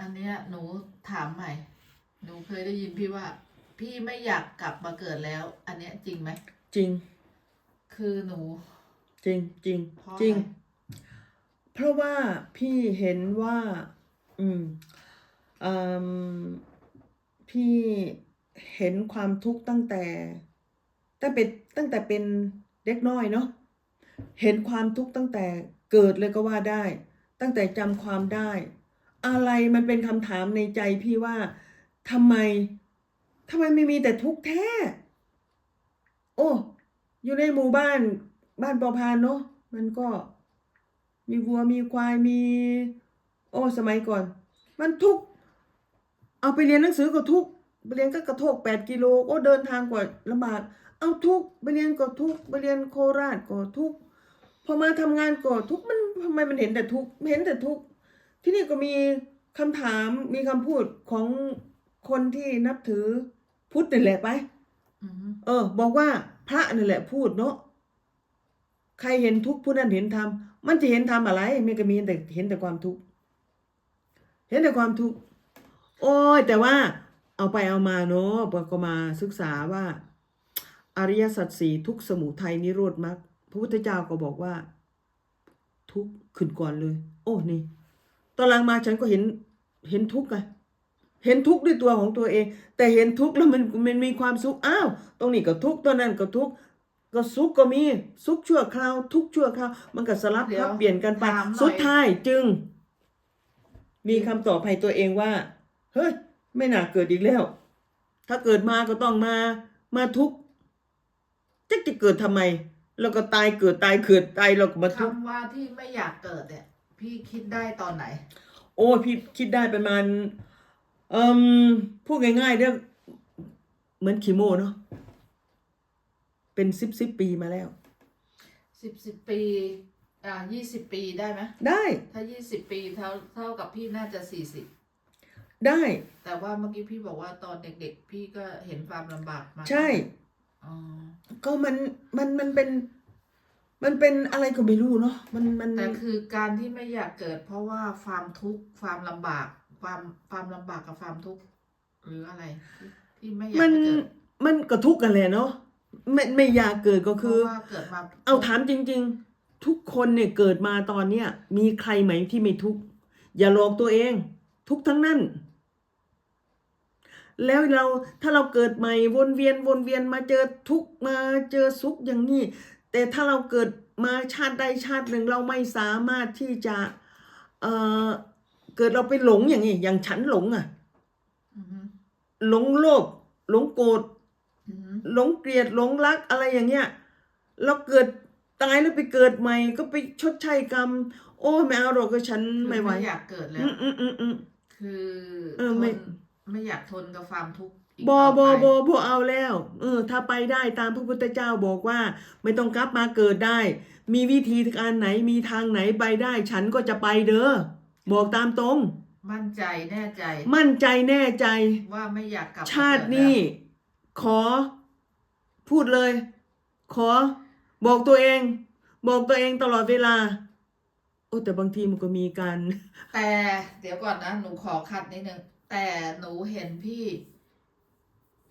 อันเนี้ยหนูถามใหม่ หนูเคยได้ยินพี่ว่า พี่ไม่อยากกลับมาเกิดแล้ว อันเนี้ยจริงไหม จริง คือหนู จริงจริงเพราะจริง อะไรเพราะว่าพี่เห็นว่า อืมอืมพี่เห็นความทุกข์ตั้งแต่ตั้งเป็นตั้งแต่เป็นเด็กน้อยเนาะ เห็นความทุกข์ตั้งแต่เกิดเลยก็ว่าได้ ตั้งแต่จำความได้ อะไรมันเป็นคำถามในใจพี่ว่าทำไมทำไมไม่มีแต่ทุกข์แท้ โอ้ อยู่ในหมู่บ้านบ้านปอพานเนาะมันก็มีวัวมีควายมี โอ้สมัยก่อน มันทุกเอาไปเรียนหนังสือก็ทุกไปเรียนก็กระโทกแปดกิโลโอ้เดินทางกว่าลำบากเอาทุกไปเรียนก็ทุกไปเรียนโคราชก็ทุกพอมาทำงานก็ทุกมันทำไมมันเห็นแต่ทุกเห็นแต่ทุก ที่นี่ก็มีคำถามมีคำพูดของคนที่นับถือพุทธนี่แหละไปอือฮึเออ บอกว่าพระนี่แหละพูดเนาะใครเห็นทุกข์ผู้นั้นเห็นธรรมมันจะเห็นธรรมอะไรมันก็มีแต่เห็นแต่ความทุกข์เห็นแต่ความทุกข์โอ้ยแต่ว่า เอาไปเอามาเนาะก็มาศึกษาว่า อริยสัจสี่ทุกข์สมุทัยนิโรธมรรคพระพุทธเจ้าก็บอกว่า ทุกข์ขึ้นก่อนเลย โอ้นี่ ตอนหลังมาฉันก็เห็นเห็นทุกข์ไงเห็นทุกข์ด้วยตัวของตัวเอง แต่เห็นทุกข์แล้วมันมันมีความสุขอ้าว ตรงนี้ก็ทุกข์ตรงนั้นก็ทุกข์ก็สุขก็มีสุขชั่วคราว ทุกข์ชั่วคราว มันก็สลับพับเปลี่ยนกันไปถามหน่อย สุดท้ายจึง มีคำตอบให้ตัวเองว่า เฮ้ย ไม่น่าเกิดอีกแล้ว ถ้าเกิดมาก็ต้องมา มาทุกข์จะจะเกิดทำไม แล้วก็ตายเกิดตายเกิดตายเราก็มาทุกข์ คำว่าที่ไม่อยากเกิดเนี่ย พี่คิดได้ตอนไหน โอ้ยพี่คิดได้ประมาณเอ่มพูดง่ายๆเรื่องเหมือนคีโมเนาะเป็นสิบสิบปีมาแล้ว สิบสิบปี อ่ายี่สิบปีได้ไหมได้ ถ้ายี่สิบปีเท่าเท่ากับพี่น่าจะสี่สิบได้ แต่ว่าเมื่อกี้พี่บอกว่าตอนเด็กๆ พี่ก็เห็นความลำบากมาใช่ อ๋อ ก็มันมันมันเป็น มันเป็นอะไรก็ไม่รู้เนาะมันมันแต่คือการที่ไม่อยากเกิด เพราะว่าความทุกข์ความลำบาก ความความลำบากกับความทุกข์หรืออะไรที่ที่ไม่อยากมันจะเกิดมันก็ทุกข์กันแหละเนาะไม่ไม่อยากเกิดก็เพคือราะว่าเกิดมาเอาถามจริง ๆ ทุกคนเนี่ยเกิดมาตอนเนี้ยมีใครไหมที่ไม่ทุกข์อย่าหลอกตัวเอง ทุกข์ทั้งนั้น แล้วเราถ้าเราเกิดใหม่วนเวียนวนเวียนมาเจอทุกข์มาเจอสุขอย่างนี้ แต่ถ้าเราเกิดมาชาติใดชาติหนึ่งเราไม่สามารถที่จะ เอ่อเกิดเราไปหลงอย่างนี้อย่างฉันหลงอะอือฮึหลงโลภหลงโกรธอือฮึหลงเกลียดหลงรักอะไรอย่างเงี้ยเราเกิดตายแล้วไปเกิดใหม่ ก็ไปชดใช้กรรม โอ้ไม่เอาหรอกก็ฉันคือไม่ไหวไม่อยากเกิดแล้อืวมอืมอืมอืมคือเออทไม่นไม่อยากทนกับความทุกข์อีก บอต่บอไปบอบอเอาแล้ว เออ ถ้าไปได้ตามพระพุทธเจ้าบอกว่า ไม่ต้องกลับมาเกิดได้ มีวิธีการไหนมีทางไหนไปได้ ฉันก็จะไปเด้อบอกตามตรง มั่นใจแน่ใจ มั่นใจแน่ใจ ว่าไม่อยากกลับมชาติเกิดนี้แล้วขอ พูดเลย ขอ บอกตัวเอง บอกตัวเองตลอดเวลาโอ้แต่บางทีมันก็มีการแต่เดี๋ยวก่อนนะหนูขอคัดนิดนึงแต่หนูเห็นพี่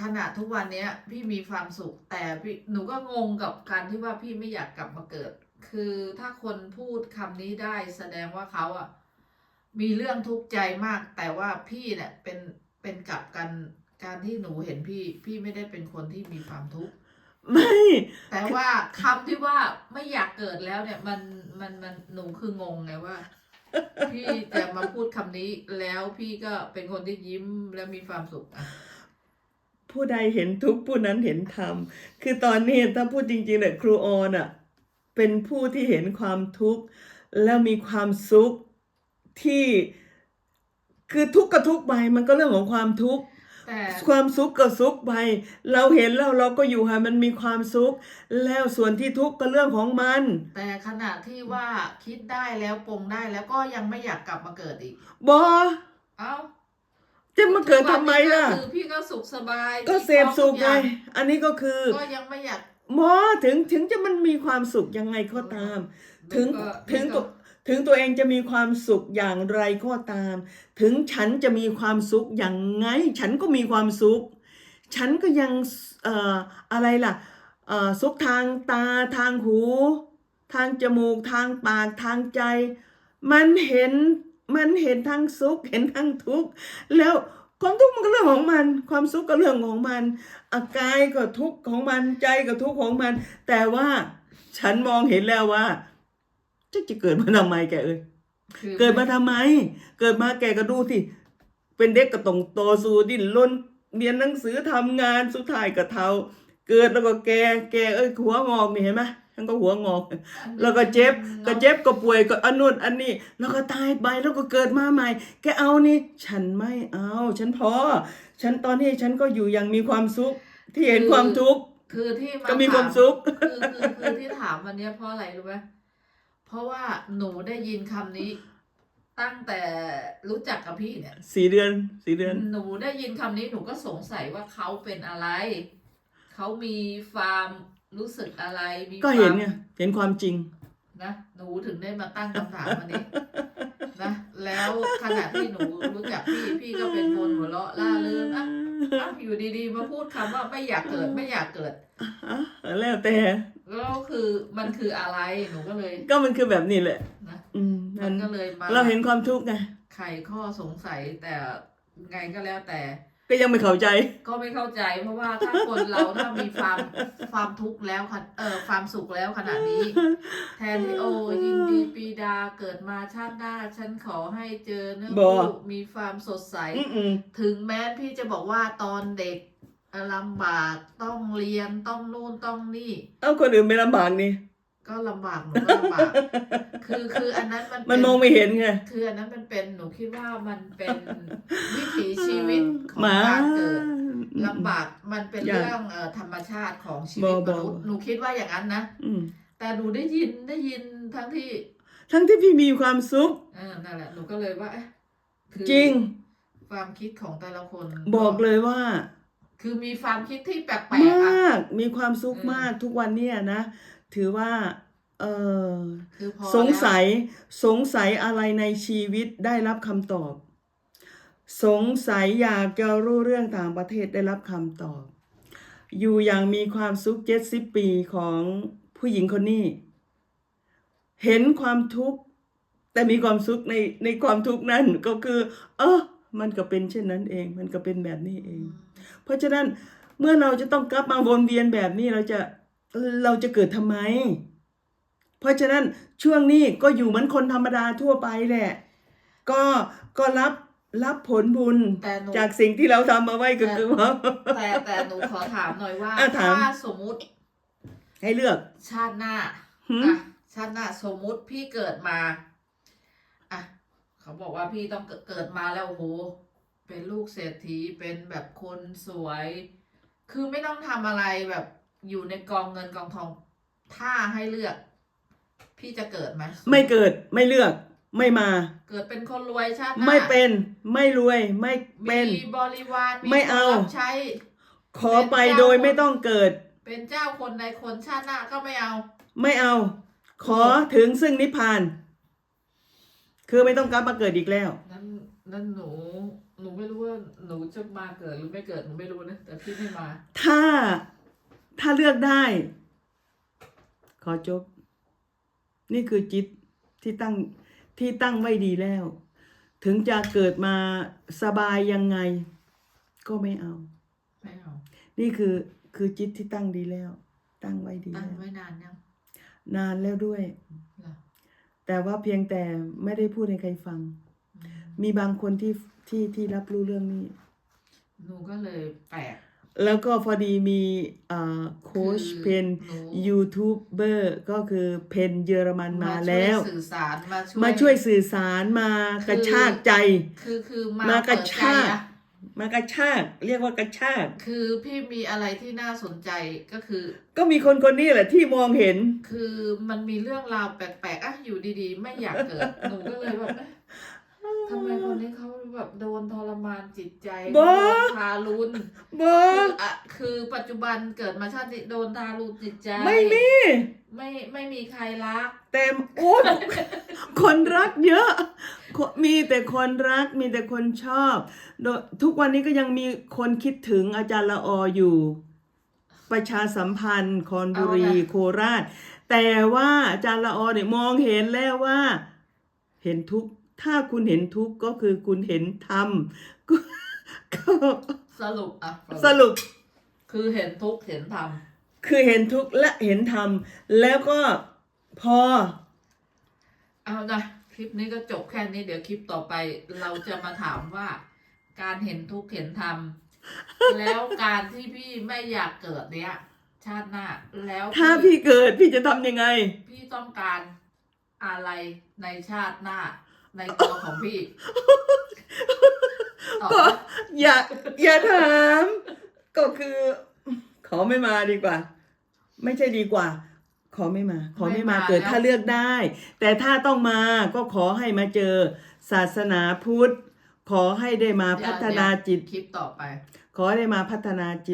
ขณะทุกวันเนี้ย พี่มีความสุขแต่พี่หนูก็งงกับการที่ว่าพี่ไม่อยากกลับมาเกิด คือถ้าคนพูดคำนี้ได้แสดงว่าเขาอะมีเรื่องทุกข์ใจมาก แต่ว่าพี่เนี่ยเป็นเป็นกลับกันการที่หนูเห็นพี่ พี่ไม่ได้เป็นคนที่มีความทุกข์ไม่ แต่ว่าคำที่ว่าไม่อยากเกิดแล้วเนี่ย มันมันมันหนูคืองงไงว่า พี่จะมาพูดคำนี้แล้วพี่ก็เป็นคนที่ยิ้มและมีความสุขอะ ผู้ใดเห็นทุกข์ผู้นั้นเห็นธรรม คือตอนนี้ถ้าพูดจริงๆเนี่ยครูออนอะเป็นผู้ที่เห็นความทุกข์แล้วมีความสุขที่คือทุกข์กับทุกข์ไปมันก็เรื่องของความทุกข์แต่ความสุขก็สุขไปเราเห็นแล้วเราก็อยู่ให้มันมีความสุข แล้วส่วนที่ทุกข์ก็เรื่องของมัน แต่ขณะที่ว่าคิดได้แล้วปรงได้แล้วก็ยังไม่อยากกลับมาเกิดอีกบอเอ้า จะมาเกิดทำไมล่ะก็คือพี่ก็สุขสบายก็เสพสุขไง อันนี้ก็คือ ก็ยังไม่อยากหมอถึงถึงจะมันมีความสุขยังไงก็ตาม ถึงก็ถึงก็ตัวถึงตัวเองจะมีความสุขอย่างไรก็ตาม ถึงฉันจะมีความสุขอย่างไง ฉันก็มีความสุข ฉันก็ยังเอ่ออะไรล่ะเอ่อสุขทางตาทางหู ทางจมูกทางปากทางใจ มันเห็น มันเห็นทั้งสุข เห็นทั้งทุกข์ แล้วความทุกข์มันก็เรื่องของมัน ความสุขก็เรื่องของมันอากายก็ทุกข์ของมัน ใจก็ทุกข์ของมัน แต่ว่าฉันมองเห็นแล้วว่าจะจะเกิดมาทำไมแกเอ้ยคือเกิดมาทำไม เกิดมาแกก็ดูสิ เป็นเด็กก็ต้องโตสู่ดิ้นรนเรียนหนังสือทำงานสุดท้ายก็เท่าเกิดแล้วก็แก แกเอ้ยหัวงอกนี่เห็นไหม ฉันก็หัวงอกแล้วก็เจ็บก็เจ็บก็ป่วยก็อันนู่นอันนี้ แล้วก็ตายไปแล้วก็เกิดมาใหม่ แกเอานี่ ฉันไม่เอา ฉันพอ ฉันตอนนี้ฉันก็อยู่อย่างมีความสุข ที่เห็นความทุกข์คือที่าก็มีความถสุขคือคือคือที่ถามวันเนี้ยเพราะอะไรรู้ไหมเพราะว่าหนูได้ยินคำนี้ ตั้งแต่รู้จักกับพี่เนี่ยสี่เดือนสี่เดือน หนูได้ยินคำนี้หนูก็สงสัยว่าเขาเป็นอะไร เขามีความ รู้สึกอะไรมีก็เห็นความไงเห็นความจริงนะหนูถึงได้มาตั้งคำถามวันนี้นะแล้วขณะที่หนูรู้จักพี่พี่ก็เป็นคนหัวเราะล่าเริงอะอะอยู่ดีๆ มาพูดคำว่าไม่อยากเกิดไม่อยากเกิดอะแล้วแต่ แล้วคือมันคืออะไรหนูก็เลยก็มันคือแบบนี้แหละ นะอืมมันั่นนก็เลยมาเราเห็นความทุกข์ไง ไขข้อสงสัยแต่ไงก็แล้วแต่ ก็ยังไม่เข้าใจ ก็ไม่เข้าใจเพราะว่าถ้าคนเราถ้ามีความความทุกข์แล้วค่ะเออความสุขแล้วขนาดนี้ แทนที่โอ้ยินดีปีดาเกิดมาชาติหน้า ฉันขอให้เจอเนื้อบอกคู่มีความสดใสอืมถึงแม้พี่จะบอกว่าตอนเด็กลำบากต้องเรียนต้องนู่นต้องนี่ๆเอาคนอื่นไม่ลำบากนี่ ก็ลำบากหนูก็ลำบาก คือคืออันนั้นมันมันเป็มองไม่เห็นไง คืออันนั้นมันเป็นหนูคิดว่ามันเป็นวิถีชีวิตของหมาการเกิดลำบากมันเป็นอย่าเรื่องเอ่อธรรมชาติของชีวิตบมอกนุษย์หนูคิดว่าอย่างนั้นนะอืมแต่หนูได้ยินได้ยินทั้งที่ ทั้งที่พี่มีความสุขเออนั่นแหละหนูก็เลยว่าเอ๊ะคือจริง ความคิดของแต่ละคนบอกเลยว่า คือมีความคิดที่แปลกมๆอะากมีความสุขอืม มากทุกวันเนี่ยนะ ถือว่าเออคือพอสงสัยแล้วสงสัยอะไรในชีวิตได้รับคำตอบ สงสัยอยากจะรู้เรื่องต่างประเทศได้รับคำตอบ อยู่อย่างมีความสุขเจ็ดสิบปีของผู้หญิงคนนี้ เห็นความทุกข์ แต่มีความสุขในในความทุกข์นั้นก็คือ เออมันก็เป็นเช่นนั้นเอง มันก็เป็นแบบนี้เอง เพราะฉะนั้นเมื่อเราจะต้องกลับมาวนเวียนแบบนี้เราจะ เราจะเกิดทำไม เพราะฉะนั้นช่วงนี้ก็อยู่เหมือนคนธรรมดาทั่วไปแหละ ก็ก็รับรับผลบุญแต่หนูจากสิ่งที่เราทำมาไว้ก็คือว่าแต่แต่หนูขอถามหน่อยว่าอะถามถ้าสมมุติ ให้เลือกชาติหน้าหืมอะชาติหน้าสมมุติพี่เกิดมาอะเขาบอกว่าพี่ต้องเกิดเกิดมาแล้วโอ้โหเป็นลูกเศรษฐีเป็นแบบคนสวย คือไม่ต้องทำอะไรแบบ อยู่ในกองเงินกองทอง ถ้าให้เลือก พี่จะเกิดไหมไม่เกิดไม่เลือกไม่มา เกิดเป็นคนรวยชาติหน้าไม่เป็น ไม่รวยไม่เป็นมีบริวารไม่เอาคนรับใช้ ขอไปโดยไม่ต้องเกิด เป็นเจ้าคนใดคนชาติหน้าก็ไม่เอา ไม่เอา ขอถึงซึ่งนิพพาน คือไม่ต้องกลับมาเกิดอีกแล้วนั่นนั่นหนูหนูไม่รู้ว่าหนูจะมาเกิดหรือไม่เกิดหนูไม่รู้นะแต่พี่ไม่มา ถ้า ถ้าเลือกได้ ขอจบ นี่คือจิตที่ตั้งที่ตั้งไว้ดีแล้ว ถึงจะเกิดมาสบายยังไง ก็ไม่เอา ไม่เอา นี่คือคือจิตที่ตั้งดีแล้ว ตั้งไว้ดีตั้งแล้วไว้นานยังนานแล้วด้วย เหรอแต่ว่าเพียงแต่ไม่ได้พูดให้ใครฟัง อืมมีบางคนที่ที่ที่รับรู้เรื่องนี้ หนูก็เลยแปลก แล้วก็พอดีมีอ่าโค้ชคือเพนหนูยูทูบเบอร์ก็คือเพนเยอรมันมาช่ยแล้วสื่อสารมาช่วยมาช่วยสื่อสารมากระชากใจคือคือมามากระเปิดใจชากอะมากระชาก เรียกว่ากระชาก คือพี่มีอะไรที่น่าสนใจก็คือ ก็มีคนคนนี้แหละที่มองเห็น คือมันมีเรื่องราวแปลกๆอะอยู่ดีๆ ไม่อยากเกิดหนูก็เลยแบบเอ๊ะ ทำไมคนนี้เขาแบบโดนทรมานจิตใจบ้า โดนทารุณบอคืออะคือปัจจุบันเกิดมาชาตินี้โดนทารุณจิตใจ ไม่มี ไม่ไม่มีใครรัก เต็มโอ้ยคนรักเยอะคนมีแต่คนรักมีแต่คนชอบโดยทุกวันนี้ก็ยังมีคนคิดถึงอาจารย์ละอออยู่ ประชาสัมพันธ์คอนบุรีเอานะโคราช แต่ว่าอาจารย์ละออเนี่ยมองเห็นแล้วว่า เห็นทุกข์ ถ้าคุณเห็นทุกข์ก็คือคุณเห็นธรรมก็ก็สรุปอะสรุปคือเห็นทุกข์เห็นธรรมคือเห็นทุกข์และเห็นธรรมแล้วก็พอ เอานะคลิปนี้ก็จบแค่นี้เดี๋ยวคลิปต่อไป เราจะมาถามว่า การเห็นทุกข์เห็นธรรมแล้วการที่พี่ไม่อยากเกิดเนี้ยชาติหน้าแล้วถ้าพี่เกิดพี่จะทำยังไง พี่ต้องการอะไรในชาติหน้า ในตัวของพี่ตอบก็นะอย่า อย่าถาม ก็คือ ขอไม่มาดีกว่า ไม่ใช่ดีกว่า ขอไม่มา ขอไม่มาเกิดถ้าเลือกได้ แต่ถ้าต้องมาก็ขอให้มาเจอ ศาสนาพุทธ ขอให้ได้มาพัฒนาจิต คลิปต่อไป ขอให้ได้มาพัฒนาจิต